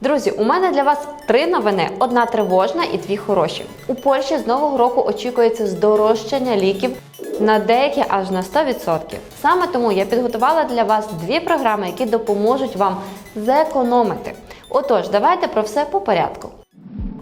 Друзі, у мене для вас три новини: одна тривожна і дві хороші. У Польщі з нового року очікується здорожчання ліків на деякі аж на 100%. Саме тому я підготувала для вас дві програми, які допоможуть вам зекономити. Отож, давайте про все по порядку.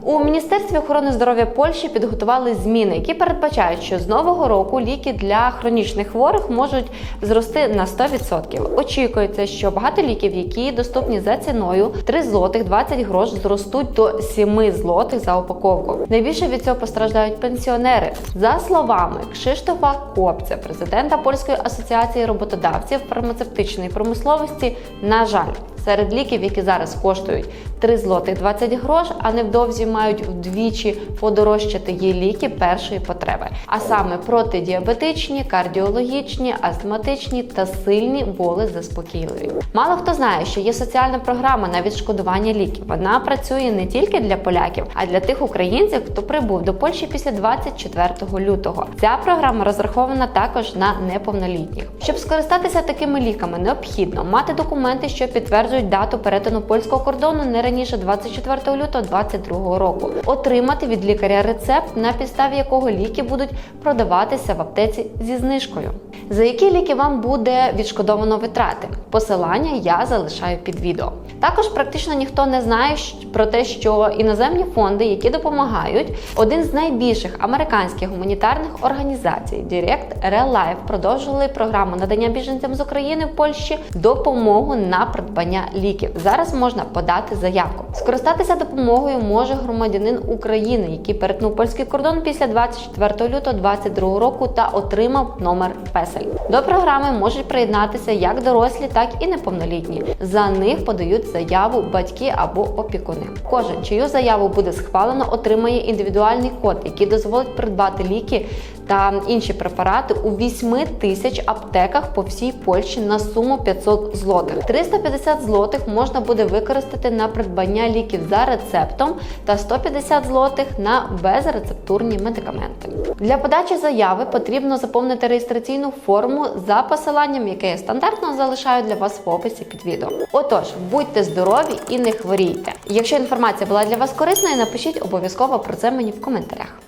У Міністерстві охорони здоров'я Польщі підготували зміни, які передбачають, що з нового року ліки для хронічних хворих можуть зрости на 100%. Очікується, що багато ліків, які доступні за ціною 3 злотих 20 грош, зростуть до 7 злотих за упаковку. Найбільше від цього постраждають пенсіонери. За словами Кшиштофа Копця, президента Польської асоціації роботодавців фармацевтичної промисловості, на жаль. Серед ліків, які зараз коштують 3 злотих 20 грош, а невдовзі мають вдвічі подорожчати є ліки першої потреби, а саме протидіабетичні, кардіологічні, астматичні та сильні боли заспокійливі. Мало хто знає, що є соціальна програма на відшкодування ліків. Вона працює не тільки для поляків, а для тих українців, хто прибув до Польщі після 24 лютого. Ця програма розрахована також на неповнолітніх. Щоб скористатися такими ліками, необхідно мати документи, що підтверджують дату перетину польського кордону не раніше 24 лютого 2022 року, отримати від лікаря рецепт, на підставі якого ліки будуть продаватися в аптеці зі знижкою. За які ліки вам буде відшкодовано витрати? Посилання я залишаю під відео. Також практично ніхто не знає про те, що іноземні фонди, які допомагають, один з найбільших американських гуманітарних організацій Direct Real Life продовжили програму надання біженцям з України в Польщі допомогу на придбання ліків. Зараз можна подати заявку. Скористатися допомогою може громадянин України, який перетнув польський кордон після 24 лютого 2022 року та отримав номер песель. До програми можуть приєднатися як дорослі, так і неповнолітні. За них подають заяву батьки або опікуни. Кожен, чию заяву буде схвалено, отримає індивідуальний код, який дозволить придбати ліки та інші препарати у 8 тисяч аптеках по всій Польщі на суму 500 злотих. 350 злотих можна буде використати на придбання ліків за рецептом та 150 злотих на безрецептурні медикаменти. Для подачі заяви потрібно заповнити реєстраційну форму за посиланням, яке я стандартно залишаю для вас в описі під відео. Отож, будьте здорові і не хворійте. Якщо інформація була для вас корисною, напишіть обов'язково про це мені в коментарях.